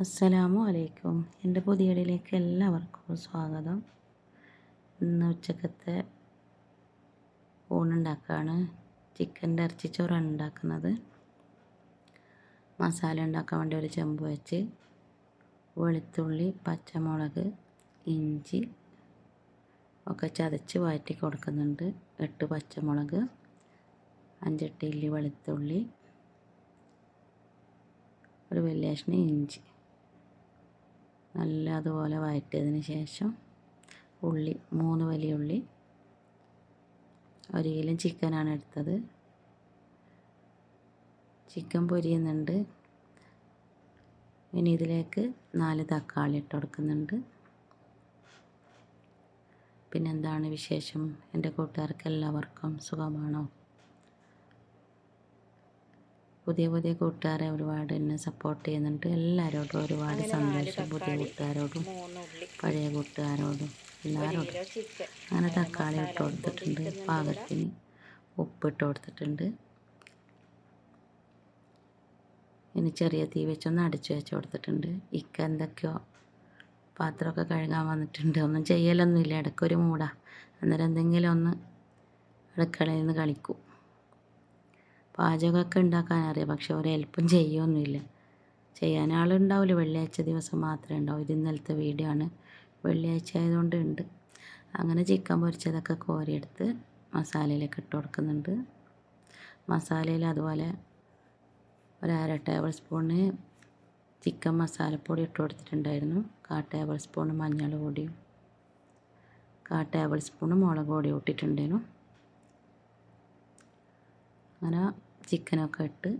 അസ്സലാമു അലൈക്കും. എന്റെ പുതിയടിയിലേക്ക് എല്ലാവർക്കും സ്വാഗതം. ഇന്ന് ഉച്ചക്കത്തെ ഊണുണ്ടാക്കുകയാണ് ചിക്കന്റെ ഇറച്ചിച്ചോറാണ് ഉണ്ടാക്കുന്നത്. മസാല ഉണ്ടാക്കാൻ വേണ്ടി ഒരു ചെമ്പ് വെച്ച് വെളുത്തുള്ളി പച്ചമുളക് ഇഞ്ചി ഒക്കെ ചതച്ച് വഴറ്റി കൊടുക്കുന്നുണ്ട്. എട്ട് പച്ചമുളക് അഞ്ചെട്ട് ഇല്ലി വെളുത്തുള്ളി ഒരു വലിയ ഇഞ്ചി. നല്ല അതുപോലെ വഴറ്റിയതിന് ശേഷം ഉള്ളി മൂന്ന് വലിയ ഉള്ളി ഒരു കിലോ ചിക്കനാണ് എടുത്തത്. ചിക്കൻ പൊരിയുന്നുണ്ട്. ഇനി ഇതിലേക്ക് നാല് തക്കാളി ഇട്ട് കൊടുക്കുന്നുണ്ട്. പിന്നെന്താണ് വിശേഷം? എന്റെ കൂട്ടുകാർക്ക് എല്ലാവർക്കും സുഖമാണോ? പുതിയ പുതിയ കൂട്ടുകാരെ ഒരുപാട് എന്നെ സപ്പോർട്ട് ചെയ്യുന്നുണ്ട്. എല്ലാവരോടും ഒരുപാട് സന്തോഷം. പുതിയ കൂട്ടുകാരോടും പഴയ കൂട്ടുകാരോടും എല്ലാവരോടും അങ്ങനെ തക്കാളി ഇട്ട് കൊടുത്തിട്ടുണ്ട്. പാകത്തിന് ഉപ്പിട്ട് കൊടുത്തിട്ടുണ്ട്. ഇനി ചെറിയ തീ വെച്ചൊന്ന് അടിച്ചു വെച്ച് കൊടുത്തിട്ടുണ്ട്. ഇക്ക എന്തൊക്കെയോ പാത്രമൊക്കെ കഴുകാൻ വന്നിട്ടുണ്ട്. ഒന്നും ചെയ്യലൊന്നുമില്ല. ഇടയ്ക്കൊരു മൂടാ. അന്നേരം എന്തെങ്കിലും ഒന്ന് അടുക്കളയിൽ നിന്ന് കളിക്കും. പാചകമൊക്കെ ഉണ്ടാക്കാൻ അറിയാം. പക്ഷെ ഒരു ഹെൽപ്പും ചെയ്യൊന്നുമില്ല. ചെയ്യാൻ ആളുണ്ടാവില്ല. വെള്ളിയാഴ്ച ദിവസം മാത്രമേ ഉണ്ടാവൂ. ഇത് ഇന്നലത്തെ വീഡിയോ ആണ്. വെള്ളിയാഴ്ച ആയതുകൊണ്ട് ഉണ്ട്. അങ്ങനെ ചിക്കൻ പൊരിച്ചതൊക്കെ കോരിയെടുത്ത് മസാലയിലേക്ക് ഇട്ട് കൊടുക്കുന്നുണ്ട്. മസാലയിൽ അതുപോലെ ഒരു അര ടേബിൾ സ്പൂണ് ചിക്കൻ മസാലപ്പൊടി ഇട്ട് കൊടുത്തിട്ടുണ്ടായിരുന്നു. കാ ടേബിൾ സ്പൂണ് മഞ്ഞൾ പൊടിയും കാ ടേബിൾ സ്പൂണ് മുളക് പൊടി ഇട്ടിട്ടുണ്ടായിരുന്നു. അങ്ങനെ ചിക്കനൊക്കെ ഇട്ട്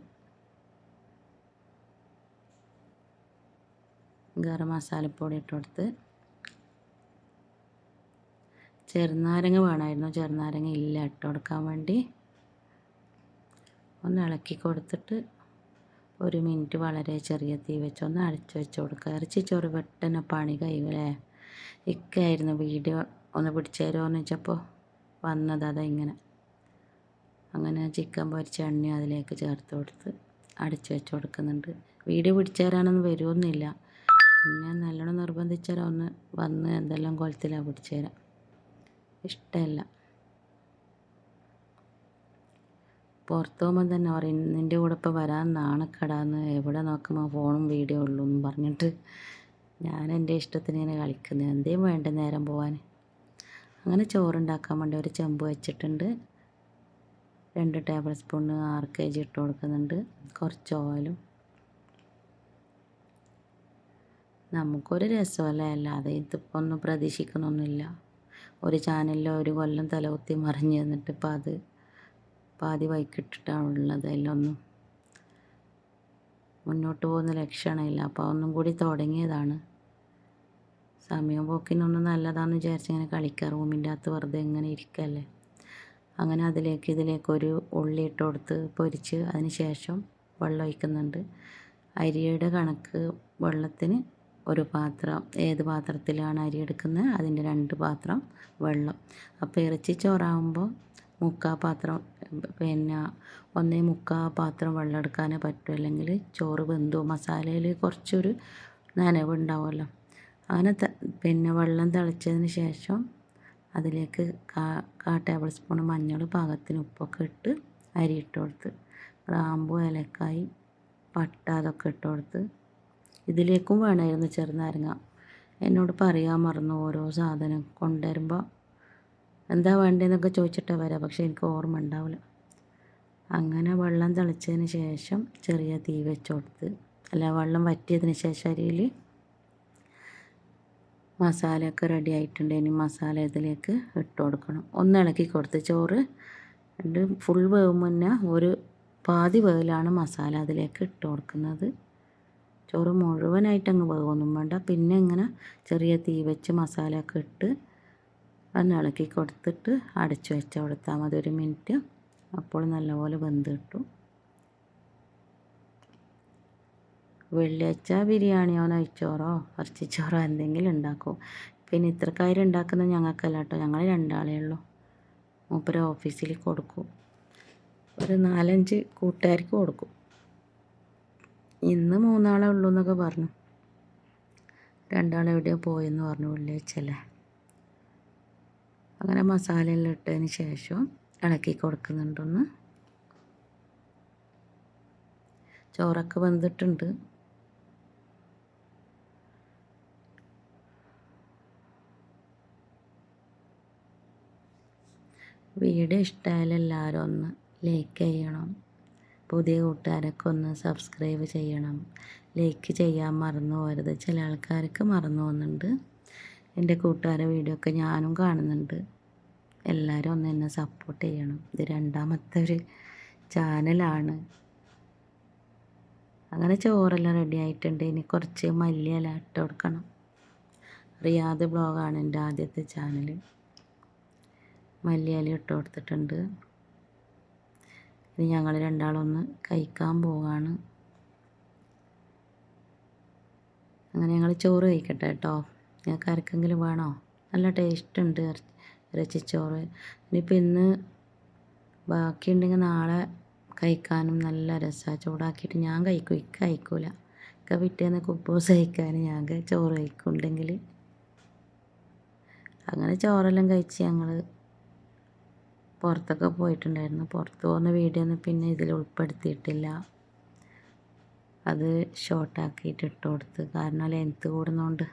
ഗരം മസാലപ്പൊടി ഇട്ട് കൊടുത്ത് ചെറുനാരങ്ങ വേണമായിരുന്നു. ചെറുനാരങ്ങ ഇല്ല ഇട്ട് കൊടുക്കാൻ വേണ്ടി. ഒന്ന് ഇളക്കി കൊടുത്തിട്ട് ഒരു മിനിറ്റ് വളരെ ചെറിയ തീ വെച്ച് ഒന്ന് അടച്ചു വെച്ച് കൊടുക്കുക. ഇറച്ചി ചോറ് പെട്ടെന്ന് പണി കഴിയൂലേ ഇക്കായിരുന്നു വീഡിയോ ഒന്ന് പിടിച്ചു തരുമോ എന്ന് വെച്ചപ്പോൾ വന്നത് അതാ ഇങ്ങനെ. അങ്ങനെ ചിക്കൻ പൊരിച്ച എണ്ണ അതിലേക്ക് ചേർത്ത് കൊടുത്ത് അടിച്ചു വെച്ച് കൊടുക്കുന്നുണ്ട്. വീഡിയോ പിടിച്ചേരാനൊന്നും വരുമെന്നില്ല പിന്നെ നല്ലോണം നിർബന്ധിച്ചാൽ ഒന്ന് വന്ന് എന്തെല്ലാം കൊലത്തിലാണ് പിടിച്ചു തരാം ഇഷ്ടമല്ല പുറത്ത് പോകുമ്പോൾ തന്നെ പറയും നിന്റെ കൂടെ ഇപ്പോൾ വരാൻ നാണക്കടാന്ന്. എവിടെ നോക്കുമ്പോൾ ഫോണും വീഡിയോ ഉള്ളൂ എന്ന് പറഞ്ഞിട്ട് ഞാൻ എന്റെ ഇഷ്ടത്തിന് ഇങ്ങനെ കളിക്കുന്നത് എന്തേലും വേണ്ട നേരം പോവാൻ? അങ്ങനെ ചോറുണ്ടാക്കാൻ വേണ്ടി ഒരു ചെമ്പ് വെച്ചിട്ടുണ്ട്. രണ്ട് ടേബിൾ സ്പൂൺ ആറ് കെ ജി ഇട്ട് കൊടുക്കുന്നുണ്ട്. കുറച്ച് ഓയിലും. നമുക്കൊരു രസമല്ലേ? അല്ലാതെ ഇതിപ്പോൾ ഒന്നും പ്രതീക്ഷിക്കുന്നൊന്നുമില്ല ഒരു ചാനലിൽ ഒരു കൊല്ലം തലകുത്തി മറിഞ്ഞ് തന്നിട്ട് ഇപ്പം അത് പാതി വൈക്കിട്ടിട്ടാണുള്ളത് അതിലൊന്നും മുന്നോട്ട് പോകുന്ന ലക്ഷണമില്ല അപ്പോൾ ഒന്നും കൂടി തുടങ്ങിയതാണ്. സമയം പോക്കിനൊന്നും നല്ലതാണെന്ന് വിചാരിച്ചിങ്ങനെ കളിക്കുക റൂമിന്റെ അകത്ത് വെറുതെ ഇങ്ങനെ ഇരിക്കല്ലേ? അങ്ങനെ അതിലേക്ക് ഇതിലേക്ക് ഒരു ഉള്ളി ഇട്ട് കൊടുത്ത് പൊരിച്ച് അതിന് ശേഷം വെള്ളം ഒഴിക്കുന്നുണ്ട്. അരിയുടെ കണക്ക് വെള്ളത്തിന് ഒരു പാത്രം ഏത് പാത്രത്തിലാണ് അരി എടുക്കുന്നത് അതിന്റെ രണ്ട് പാത്രം വെള്ളം. അപ്പോൾ ഇറച്ചി ചോറാകുമ്പോൾ മുക്കാ പാത്രം പിന്നെ ഒന്നേ മുക്കാ പാത്രം വെള്ളം എടുക്കാനേ പറ്റൂ. അല്ലെങ്കിൽ ചോറ് വെന്തു മസാലയിൽ കുറച്ചൊരു നനവുണ്ടാവുമല്ലോ. അങ്ങനെ പിന്നെ വെള്ളം തിളച്ചതിന് ശേഷം അതിലേക്ക് കാ ടേബിൾ സ്പൂൺ മഞ്ഞൾ പാകത്തിന് ഉപ്പൊക്കെ ഇട്ട് അരി ഇട്ട് കൊടുത്ത് ഗ്രാമ്പു ഏലക്കായി പട്ട അതൊക്കെ ഇട്ട് കൊടുത്ത് ഇതിലേക്കും വേണമായിരുന്നു ചെറുനാരങ്ങ. എന്നോട് പറയാൻ മറന്നു ഓരോ സാധനം കൊണ്ടുവരുമ്പോൾ എന്താ വേണ്ടതെന്നൊക്കെ ചോദിച്ചിട്ടേ വരാം പക്ഷേ എനിക്ക് ഓർമ്മ ഉണ്ടാവില്ല അങ്ങനെ വെള്ളം തിളച്ചതിന് ശേഷം ചെറിയ തീ വെച്ച് കൊടുത്ത് അല്ല വെള്ളം വറ്റിയതിന് ശേഷം അരിയിൽ മസാലയൊക്കെ റെഡി ആയിട്ടുണ്ട്. ഇനി മസാല ഇതിലേക്ക് ഇട്ട് കൊടുക്കണം. ഒന്ന് ഇളക്കി കൊടുത്ത് ചോറ് ഫുൾ വേവ് മുന്നേ ഒരു പാതി വേവിലാണ് മസാല അതിലേക്ക് ഇട്ട് കൊടുക്കുന്നത്. ചോറ് മുഴുവനായിട്ട് അങ്ങ് വേവൊന്നും വേണ്ട. പിന്നെ ഇങ്ങനെ ചെറിയ തീ വെച്ച് മസാലയൊക്കെ ഇട്ട് ഒന്ന് ഇളക്കി കൊടുത്തിട്ട് അടച്ചു വെച്ച് കൊടുത്താൽ മതി. ഒരു മിനിറ്റ് അപ്പോൾ നല്ലപോലെ വെന്ത് കിട്ടും. വെള്ളിയാഴ്ച ബിരിയാണിയോ നെയ്ച്ചോറോ ഇറച്ചിച്ചോറോ എന്തെങ്കിലും ഉണ്ടാക്കും. പിന്നെ ഇത്രക്കാര്യം ഉണ്ടാക്കുന്നത് ഞങ്ങൾക്കല്ല കേട്ടോ. ഞങ്ങൾ രണ്ടാളേ ഉള്ളൂ. മൂപ്പര് ഓഫീസിൽ കൊടുക്കും. ഒരു നാലഞ്ച് കൂട്ടുകാർക്ക് കൊടുക്കും. ഇന്ന് മൂന്നാളേ ഉള്ളൂ എന്നൊക്കെ പറഞ്ഞു. രണ്ടാളെവിടെയോ പോയെന്ന് പറഞ്ഞു വെള്ളിയാഴ്ചല്ലേ അങ്ങനെ മസാലയെല്ലാം ഇട്ടതിന് ശേഷം ഇളക്കി കൊടുക്കുന്നുണ്ടൊന്ന്. ചോറൊക്കെ വെന്തിട്ടുണ്ട്. വീഡിയോ ഇഷ്ടമായാൽ എല്ലാവരും ഒന്ന് ലൈക്ക് ചെയ്യണം. പുതിയ കൂട്ടുകാരൊക്കെ ഒന്ന് സബ്സ്ക്രൈബ് ചെയ്യണം. ലൈക്ക് ചെയ്യാൻ മറന്നു പോകരുത് ചില ആൾക്കാർക്ക് മറന്നു പോകുന്നുണ്ട്. എന്റെ കൂട്ടുകാരെ വീഡിയോ ഒക്കെ ഞാനും കാണുന്നുണ്ട്. എല്ലാവരും ഒന്ന് എന്നെ സപ്പോർട്ട് ചെയ്യണം. ഇത് രണ്ടാമത്തെ ഒരു ചാനലാണ്. അങ്ങനെ ചോറെല്ലാം റെഡി ആയിട്ടുണ്ട്. ഇനി കുറച്ച് മല്ലിയെല്ലാം ഇട്ട് കൊടുക്കണം. റിയാദ് ബ്ലോഗാണ് എന്റെ ആദ്യത്തെ ചാനൽ മല്ലിയില ഇട്ട് കൊടുത്തിട്ടുണ്ട്. ഇനി ഞങ്ങൾ രണ്ടാളൊന്ന് കഴിക്കാൻ പോവാണ്. അങ്ങനെ ഞങ്ങൾ ചോറ് കഴിക്കട്ടെ കേട്ടോ ഞങ്ങൾക്ക് ആർക്കെങ്കിലും വേണോ? നല്ല ടേസ്റ്റ് ഉണ്ട് ഇറച്ചിച്ചോറ്. ഇനിയിപ്പോൾ ഇന്ന് ബാക്കിയുണ്ടെങ്കിൽ നാളെ കഴിക്കാനും നല്ല രസമാണ് ചൂടാക്കിയിട്ട് ഞാൻ കഴിക്കും ഇക്ക കഴിക്കൂല. ഇക്ക പിറ്റേന്ന് കുപ്പൂസ് കഴിക്കാൻ ഞാൻ ചോറ് കഴിക്കുന്നുണ്ടെങ്കിൽ അങ്ങനെ ചോറെല്ലാം കഴിച്ച് ഞങ്ങൾ പുറത്തൊക്കെ പോയിട്ടുണ്ടായിരുന്നു. പുറത്ത് പോകുന്ന വീഡിയോ ഒന്നും പിന്നെ ഇതിൽ ഉൾപ്പെടുത്തിയിട്ടില്ല. അത് ഷോർട്ടാക്കിയിട്ട് ഇട്ട് കൊടുത്ത്. കാരണം ലെങ്ത്ത് കൂടുന്നതുകൊണ്ട്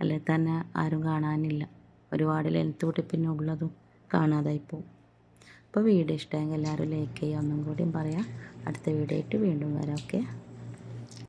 അല്ലെ തന്നെ ആരും കാണാനില്ല. ഒരുപാട് ലെങ്ത്ത് കൂട്ടി പിന്നെ ഉള്ളതും കാണാതായി പോകും. അപ്പോൾ വീഡിയോ ഇഷ്ടമെങ്കിൽ എല്ലാവരും ലൈക്ക് ചെയ്യുക. ഒന്നും കൂടിയും പറയാം. അടുത്ത വീഡിയോ ആയിട്ട് വീണ്ടും വരാം. ഓക്കെ